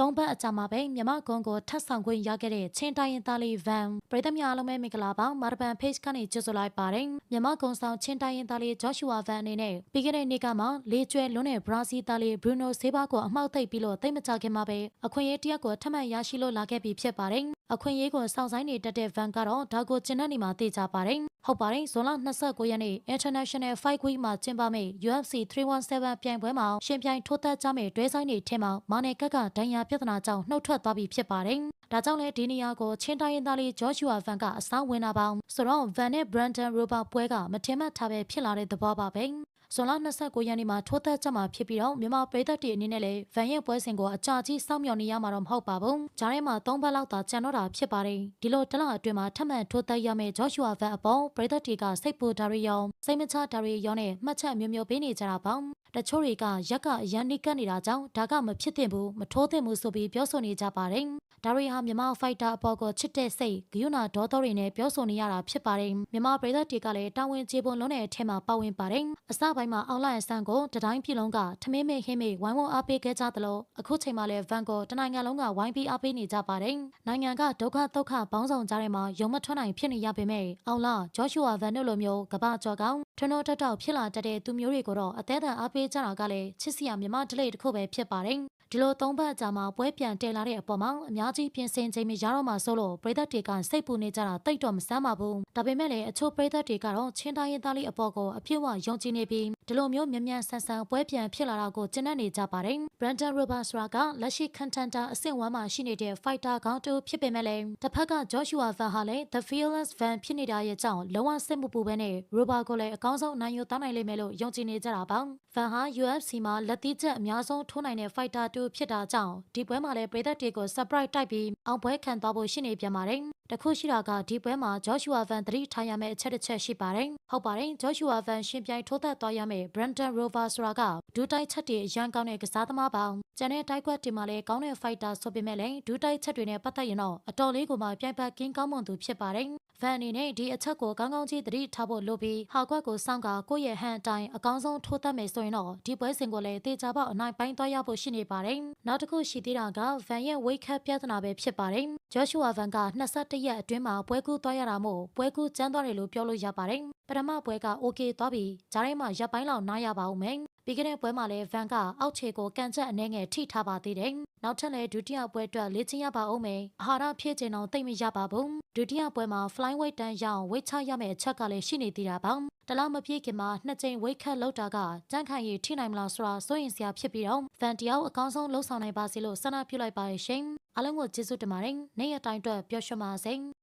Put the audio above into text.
သုံးပတ်အကြာမှာပဲမြမကွန်ကိုထပ်ဆောင်ခွင့်ရခဲ့တဲ့ချင်းတိုင်းရင်သားလေးဗန်ပရိသတ်များအားလုံးပဲမင်္ဂလာပါမာရပန် page ကနေကြိုဆိုလိုက်ပါတယ်မြမကွန်ဆောင်ချင်းတိုင်းရင်သားလေးဂျော့ရှူဝါဗန်အနေနဲ့ပြီးခဲ့တဲ့နေ့ကမှလေးကျွဲလွန်းတဲ့ဘရာဇီးသားလေးဘရူနိုဆေးဘာကိုအမှောက်သိပ်ပြီးလို့တိတ်မကြခင်မှာပဲအခွင့်အရေးတစ်ရပ်ကိုထပ်မံရရှိလို့လာခဲ့ပြီဖြစ်ပါတယ်အခွင့်အရေးကိုစောင့်ဆိုင်နေတတ်တဲ့ဗန်ကတော့ဒါကိုကျင်းတဲ့နေမှာသိကြပါတယ်ဟုတ်ပါတယ်ဇွန်လ29ရက်နေ့ International Fight Week မှာကျင်းပမယ့် UFC 317ပြိုင်ပွဲမှာရှင်ပြိုင်ထိုးသက်ကြမယ့်တွဲဆိုင်တွေထဲမှာမာနယ်ကက်ကဒဏ်ရာပြဿနာကြောင့်နှုတ်ထွက်သွားပြီဖြစ်ပါတယ်။ဒါကြောင့်လည်းဒီနေရာကိုချင်းတိုင်းရင်းသားလေးဂျော့ရှူအာဗန်ကအစားဝင်တာပေါင်းဆိုတော့ဗန်နဲ့ဘရန်ဒန်ရိုဘာပွဲကမထင်မှတ်ထားပဲဖြစ်လာတဲ့သဘောပါပဲ။ ဇွန်လ29ရက်နေ့မှာထိုးသက်ကြမှာဖြစ်ပြီးတော့မြန်မာပြည်သက်တွေအနေနဲ့လည်းဗန်ရဲ့ပွဲစဉ်ကိုအကြာကြီးစောင့်မျှော်နေရမှာတော့မဟုတ်ပါဘူး။ဂျားထဲမှာ၃ဘက်လောက်သာကျန်တော့တာဖြစ်ပါတယ်။ဒီလိုတလအတွင်းမှာထပ်မံထိုးသက်ရမယ့်ဂျော့ရှူအာဗန်အပေါ်ပြည်သက်တွေကစိတ်ပူဒါရီယောစိတ်မချဒါရီယောနဲ့မှတ်ချက်မျိုးမျိုးပေးနေကြတာပေါ့။တချို့တွေကရက်ကရန်နိကတ်နေတာကြောင့်ဒါကမဖြစ်သင့်ဘူးမထိုးသင့်ဘူးဆိုပြီးပြောဆိုနေကြပါတယ်။ ဒါရီဟာမြန်မာဖိုက်တာအပေါ်ကိုချစ်တဲ့စိတ်ဂယုဏဒေါသတွေနဲ့ပြောဆိုနေရတာဖြစ်ပါတယ်မြန်မာပြည်သက်တွေကလည်းတာဝန်ကျေပွန်လုံးတဲ့အထက်မှာပါဝင်ပါတယ်အစပိုင်းမှာအောင်လိုက်ဆန်ကိုတတိုင်းပြည်လုံးကထမင်းမေဟင်းမေဝိုင်းဝန်းအားပေးခဲ့ကြသလိုအခုချိန်မှာလည်းဗန်ကိုတနိုင်ငံလုံးကဝိုင်းပြီးအားပေးနေကြပါတယ်နိုင်ငံကဒုက္ခဒုက္ခပေါင်းဆောင်ကြတဲ့မှာရုံမထွက်နိုင်ဖြစ်နေရပေမဲ့အောင်လာဂျော့ရှူဝါဗန်တို့လိုမျိုးကပကြော်ကောင်ထွန်းတော်တက်တောက်ဖြစ်လာတတ်တဲ့သူမျိုးတွေကိုတော့အသေးအံအားပေးကြတာကလည်းချစ်စရာမြမဒလိတစ်ခုပဲဖြစ်ပါတယ် ဒီလိုသုံးပတ်ကြာမှပွဲပြန်တည်လာတဲ့အပေါ်မှာအများကြီးပြင်ဆင်ချိန်မရတော့မှဆိုလို့ပြည်သက်တွေကစိတ်ပူနေကြတာတိတ်တော့မဆမ်းပါဘူးဒါပေမဲ့လည်းအချို့ပြည်သက်တွေကတော့ချင်းတိုင်းရင်းသားလေးအပေါ်ကိုအပြည့်အဝယုံကြည်နေပြီး ဒီလိုမျိုးမြန်မြန်ဆန်ဆန်ပွဲပြန်ဖြစ်လာတာကိုကျင့်နေကြပါတယ်ဘရန်ဒန်ရိုဘာစရာကလက်ရှိကန်တန်တာအဆင့်1မှာရှိနေတဲ့ fighter ကောင်းတူဖြစ်ပေမဲ့လည်းတစ်ဖက်က Joshua Van ဟာလည်း The Fearless Van ဖြစ်နေတာရဲ့ကြောင့်လုံးဝစိတ်မပူဘဲနဲ့ရိုဘာကိုလည်းအကောင်းဆုံးနိုင်ယူတောင်းနိုင်လိမ့်မယ်လို့ယုံကြည်နေကြတာပါ။ Van ဟာ UFC မှာလက်သီးချက်အများဆုံးထိုးနိုင်တဲ့ fighter တူဖြစ်တာကြောင့်ဒီပွဲမှာလည်းပြည်သက်တွေကို surprise တိုက်ပြီးအောင်ပွဲခံသွားဖို့ရှိနေပြန်ပါတယ်။ တခုရှိတာကဒီပွဲမှာ Joshua Van သတိထားရမယ့်အချက်တစ်ချက်ရှိပါတယ်။ဟုတ်ပါတယ် Joshua Van ရှင်ပြိုင်ထိုးသက်သွားရမယ့် Brandon Rover ဆိုတာကဒူတိုက်ချက်တွေအရန်ကောင်းတဲ့ကစားသမားပါ။ကျန်တဲ့တိုက်ခွက်တွေမှာလည်းကောင်းတဲ့ fighter ဆိုပေမဲ့လည်းဒူတိုက်ချက်တွေနဲ့ပတ်သက်ရင်တော့အတော်လေးကိုမှပြိုင်ပတ်ကင်းကောင်းမွန်သူဖြစ်ပါတယ်။ဗန်အနေနဲ့ဒီအချက်ကိုကောင်းကောင်းကြီးသတိထားဖို့လိုပြီးဟာကွက်ကိုစောင့်ကကိုယ့်ရဲ့ဟန်အတိုင်းအကောင်းဆုံးထိုးသက်မယ်ဆိုရင်တော့ဒီပွဲစဉ်ကိုလည်းတေချာပေါက်အနိုင်ပိုင်းသွားရဖို့ရှိနေပါတယ်။နောက်တစ်ခုရှိသေးတာကဗန်ရဲ့ weight cut ပြဿနာပဲဖြစ်ပါတယ်။ Joshua Van က21ရက်အတွင်းမှာပွဲကူးသွားရတာမို့ပွဲကူးကျန်းသွားတယ်လို့ပြောလို့ရပါတယ်။ပထမပွဲက OK သွားပြီးဂျားထဲမှာရပ်ပိုင်းလောက်နားရပါဦးမယ်။ပြီးခဲ့တဲ့ပွဲမှာလည်းဗန်ကအောက်ခြေကိုကန်ချက်အနှဲငယ်ထိထားပါသေးတယ်။နောက်ထပ်လည်းဒုတိယပွဲအတွက်လေ့ကျင့်ရပါဦးမယ်။အာဟာရဖြည့်ကျင်အောင်သိမ့်မရပါဘူး။ဒုတိယပွဲမှာ flyweight တန်းရအောင်ဝိတ်ချရမယ့်အချက်ကလည်းရှိနေသေးတာပါ။တလောက်မပြည့်ခင်မှာနှစ်ကြိမ်ဝိတ်ခတ်လောက်တာကကြန့်ခိုင်ရည်ထိနိုင်မလားဆိုတာစိုးရင်စရာဖြစ်ပြီးတော့ဗန်တယောက်အကောင်းဆုံးလှုပ်ဆောင်နိုင်ပါစေလို့ဆန္ဒပြုလိုက်ပါရရှင်။ အားလုံးကိုကျေးဇူးတင်ပါတယ်။နေ့ရက်တိုင်းအတွက်ပျော်ရွှင်ပါစေ။